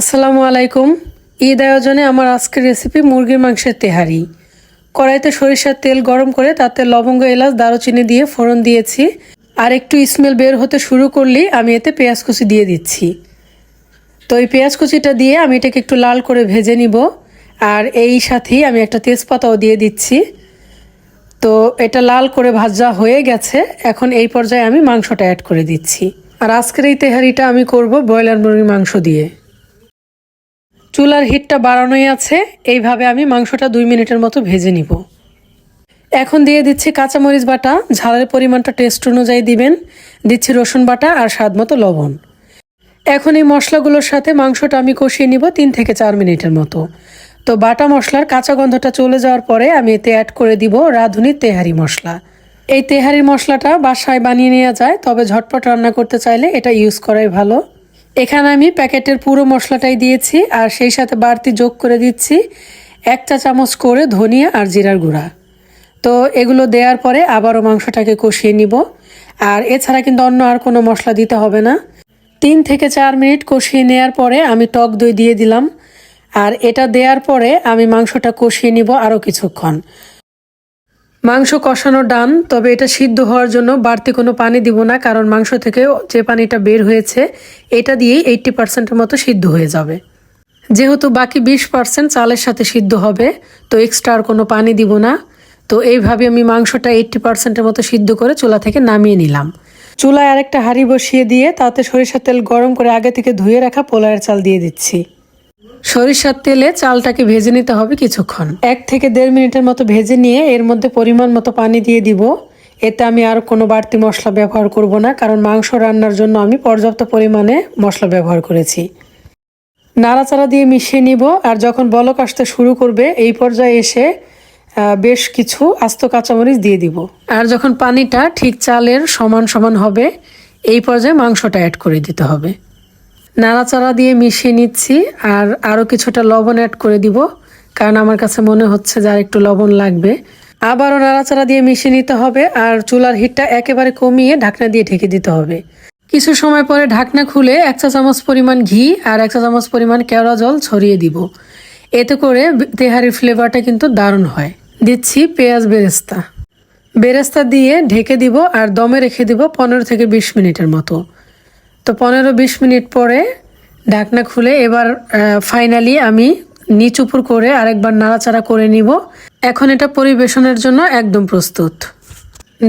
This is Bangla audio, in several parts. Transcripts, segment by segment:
আসসালামু আলাইকুম। ঈদ আয়োজনে আমার আজকের রেসিপি মুরগির মাংসের তেহারি। কড়াইতে সরিষার তেল গরম করে তাতে লবঙ্গ, এলাচ, দারুচিনি দিয়ে ফোড়ন দিয়েছি। আর একটু স্মেল বের হতে শুরু করলেই আমি এতে পেঁয়াজ কুচি দিয়ে দিচ্ছি। তো এই পেঁয়াজ কুচিটা দিয়ে আমি এটাকে একটু লাল করে ভেজে নিব। আর এই সাথেই আমি একটা তেজপাতাও দিয়ে দিচ্ছি। তো এটা লাল করে ভাজা হয়ে গেছে। এখন এই পর্যায়ে আমি মাংসটা অ্যাড করে দিচ্ছি। আর আজকের এই তেহারিটা আমি করব ব্রয়লার মুরগির মাংস দিয়ে। চুলার হিটটা বাড়ানোই আছে, এইভাবে আমি মাংসটা দুই মিনিটের মতো ভেজে নিব। এখন দিয়ে দিচ্ছি কাঁচামরিচ বাটা, ঝালের পরিমাণটা টেস্ট অনুযায়ী দিবেন। দিচ্ছি রসুন বাটা আর স্বাদ মতো লবণ। এখন এই মশলাগুলোর সাথে মাংসটা আমি কষিয়ে নিব তিন থেকে চার মিনিটের মতো। তো বাটা মশলার কাঁচা গন্ধটা চলে যাওয়ার পরে আমি এতে অ্যাড করে দিব রাঁধুনি তেহারি মশলা। এই তেহারির মশলাটা বাসায় বানিয়ে নেওয়া যায়, তবে ঝটপট রান্না করতে চাইলে এটা ইউজ করাই ভালো। এখানে আমি প্যাকেটের পুরো মশলাটাই দিয়েছি, আর সেই সাথে বাড়তি যোগ করে দিচ্ছি এক চা চামচ করে ধনিয়া আর জিরার গুঁড়া। তো এগুলো দেওয়ার পরে আবারও মাংসটাকে কষিয়ে নিব, আর এছাড়া কিন্তু অন্য আর কোনো মশলা দিতে হবে না। তিন থেকে চার মিনিট কষিয়ে নেওয়ার পরে আমি টক দই দিয়ে দিলাম, আর এটা দেওয়ার পরে আমি মাংসটা কষিয়ে নিব আরও কিছুক্ষণ। মাংস কষানো ডান, তবে এটা সিদ্ধ হওয়ার জন্য বাড়তি কোনো পানি দিব না, কারণ মাংস থেকে যে পানিটা বের হয়েছে, এটা দিয়েই এইট্টি পার্সেন্টের মতো সিদ্ধ হয়ে যাবে। যেহেতু বাকি বিশ পার্সেন্ট চালের সাথে সিদ্ধ হবে, তো এক্সট্রা আর কোনো পানি দিব না। তো এইভাবে আমি মাংসটা এইট্টি পার্সেন্টের মতো সিদ্ধ করে চুলা থেকে নামিয়ে নিলাম। চুলায় আরেকটা হাঁড়ি বসিয়ে দিয়ে তাতে সরিষার তেল গরম করে আগে থেকে ধুয়ে রাখা পোলায়ের চাল দিয়ে দিচ্ছি। সরিষার তেলে চালটাকে ভেজে নিতে হবে কিছুক্ষণ। এক থেকে দেড় মিনিটের মতো ভেজে নিয়ে এর মধ্যে পরিমাণ মতো পানি দিয়ে দিব। এতে আমি আর কোনো বাড়তি মশলা ব্যবহার করব না, কারণ মাংস রান্নার জন্য আমি পর্যাপ্ত পরিমাণে মশলা ব্যবহার করেছি। নাড়াচাড়া দিয়ে মিশিয়ে নিব, আর যখন বলক আসতে শুরু করবে, এই পর্যায়ে এসে বেশ কিছু আস্ত কাঁচামরিচ দিয়ে দিব। আর যখন পানিটা ঠিক চালের সমান সমান হবে, এই পর্যায়ে মাংসটা অ্যাড করে দিতে হবে। নাড়াচাড়া দিয়ে মিশিয়ে নিচ্ছি আর আরও কিছুটা লবণ অ্যাড করে দিব, কারণ আমার কাছে মনে হচ্ছে যে আর একটু লবণ লাগবে। আবারও নাড়াচাড়া দিয়ে মিশিয়ে নিতে হবে আর চুলার হিটটা একেবারে কমিয়ে ঢাকনা দিয়ে ঢেকে দিতে হবে। কিছু সময় পরে ঢাকনা খুলে এক চা চামচ পরিমাণ ঘি আর এক চা চামচ পরিমাণ কেওড়া জল ছড়িয়ে দিব। এতে করে তেহারির ফ্লেভারটা কিন্তু দারুণ হয়। দিচ্ছি পেঁয়াজ বেরেস্তা। বেরেস্তা দিয়ে ঢেকে দিব আর দমে রেখে দিব পনেরো থেকে বিশ মিনিটের মতো। তো পনেরো বিশ মিনিট পরে ঢাকনা খুলে এবার ফাইনালি আমি নিচ উপর করে আরেকবার নাড়াচাড়া করে নিব। এখন এটা পরিবেশনের জন্য একদম প্রস্তুত।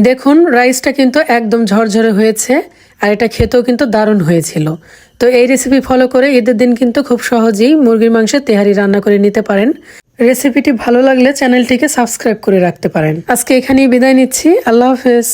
দেখুন রাইসটা কিন্তু একদম ঝরঝরে হয়েছে আর এটা খেতেও কিন্তু দারুণ হয়েছিল। তো এই রেসিপি ফলো করে ঈদের দিন কিন্তু খুব সহজেই মুরগির মাংসের তেহারি রান্না করে নিতে পারেন। রেসিপিটি ভালো লাগলে চ্যানেলটিকে সাবস্ক্রাইব করে রাখতে পারেন। আজকে এখানেই বিদায় নিচ্ছি। আল্লাহ হাফেজ।